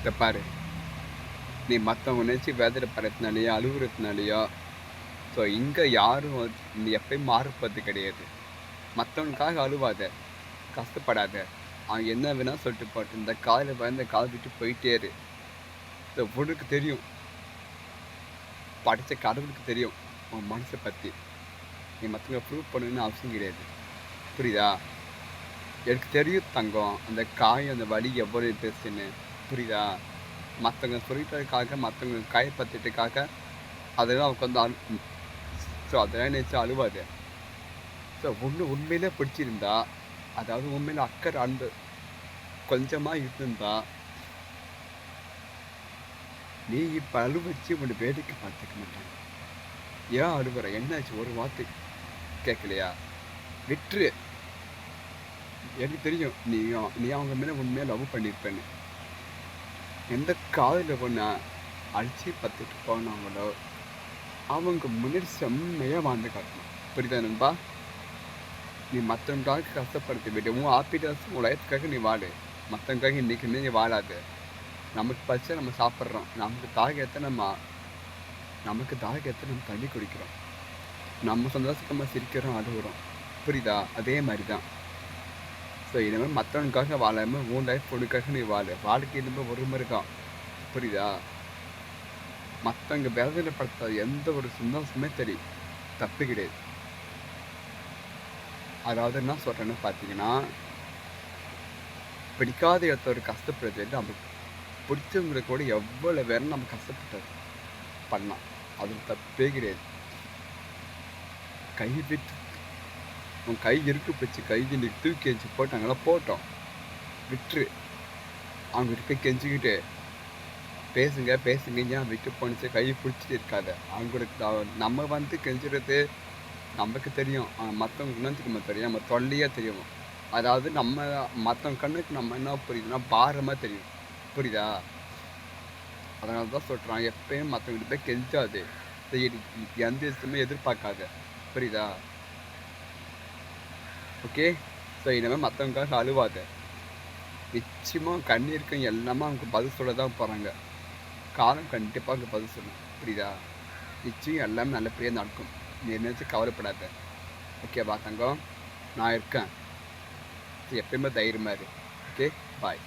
இதை பாரு. நீ மற்றவங்க நினச்சி வேதனைப்படுறதுனாலையோ அழுகுறதுனாலையோ ஸோ இங்கே யாரும் வந்து- நீ எப்பயும் மாறுப்பது கிடையாது. மற்றவனுக்காக அழுவாத கஷ்டப்படாத. அவன் என்ன வேணால் சொல்லிட்டு போட்டு இந்த காதில் பயந்த கால் விட்டு போயிட்டே இரு. உனக்கு தெரியும். படித்த கடவுளுக்கு தெரியும் உன் மனசை பற்றி நீ மற்றவங்க ப்ரூவ் பண்ணணும்னு அவசியம் கிடையாது. புரியுதா? எனக்கு தெரியும் தங்கம் அந்த காயம் அந்த வலி எவ்வளோ பெருசுன்னு புரியுதா? மற்றவங்க சொல்லிட்டதுக்காக மற்றவங்க காயப்பட்டுட்டுக்காக அதெல்லாம் உட்காந்து அழு ஸோ அதெல்லாம் நினச்சி அழுவாது. ஸோ ஒன்று உண்மையிலே பிடிச்சிருந்தா அதாவது உண்மையில அக்கறை அன்பு கொஞ்சமாக இருந்திருந்தா நீ இப்போ அழுவச்சு உன்னை வேடிக்கை பார்த்துக்க மாட்டேன் ஏன் அழுவுற? என்னாச்சு? ஒரு வார்த்தை கேட்கலையா? விட்டுரு. எனக்கு தெரியும். நீ நீ அவங்க மேலே உண்மையாக லவ் பண்ணியிருப்பேன்னு. எந்த காதில் போனால் அழிச்சு பத்துட்டு போனாங்களோ அவங்க முன்னாடி செம்மையாக வாழ்ந்து காட்டணும். புரியுதா நண்பா? நீ மற்றவங்களுக்காக கஷ்டப்படுத்தி விட்டு உன் ஹாப்பினஸ் உன் லைஃப்காக நீ வாழு. மற்றவங்களுக்காக இன்றைக்குமே நீ வாழாது. நமக்கு பச்சை நம்ம சாப்பிட்றோம். நமக்கு தாகத்தை நம்ம நமக்கு தாகத்தை நம்ம தண்ணி குடிக்கிறோம். நம்ம சந்தோஷமாக சிரிக்கிறோம் அழுகுறோம். புரியுதா? அதே மாதிரி தான் ஸோ இனிமேல் மற்றவனுக்காக வாழாம உன் லைஃப் உனக்காக நீ வாழ. வாழ்க்கை இனிமேல் ஒரு மாதிரி தான் புரியுதா? மற்றவங்க வேதனைப்படுத்தாத எந்த ஒரு சந்தோஷமே தெரியும் தப்பு கிடையாது. அதாவது என்ன சொல்கிறேன்னு பார்த்தீங்கன்னா பிடிக்காத இடத்தோட கஷ்டப்படுறது நம்ம பிடிச்சவங்களை கூட எவ்வளோ வேணும் நம்ம கஷ்டப்பட்டது பண்ணலாம். அது தப்பே கிடையாது. கை அவன் கை இருக்கு பிடிச்சி கை நீ தூக்கி எஞ்சி போட்டாங்களா போட்டோம். விட்டுரு. அவங்க கிட்ட போய் கெஞ்சிக்கிட்டு பேசுங்க பேசுங்க ஏன் விட்டு போணுச்சு கை பிடிச்சிட்டு இருக்காத. அவங்களுக்கு நம்ம வந்து கெஞ்சுறது நமக்கு தெரியும். மற்றவங்க குணத்துக்கு நம்ம தெரியும். நம்ம தொல்லையாக தெரியும். அதாவது நம்ம மற்றவங்க கண்ணுக்கு நம்ம என்ன புரியுதுன்னா பாரமாக தெரியும். புரியுதா? அதனால தான் சொல்கிறான் எப்பயும் மற்றவங்கிட்ட போய் கெஞ்சாது. எந்த விஷயமே எதிர்பார்க்காத. புரியுதா? ஓகே ஸோ இனிமேல் மற்றவங்களுக்காக அழுவாத. நிச்சயமாக கண்ணீருக்கும் எல்லாமே அவங்க பதில் சொல்ல தான் போகிறாங்க காலம் கண்டிப்பாக அவங்க பதில் சொல்லணும் புரியுதா? நிச்சயம் எல்லாமே நல்லபடியாக நடக்கும். நீ நினச்சி கவலைப்படாத. ஓகேவா தங்கம்? நான் இருக்கேன். எப்பயுமே தைரியமாக இரு. Okay bye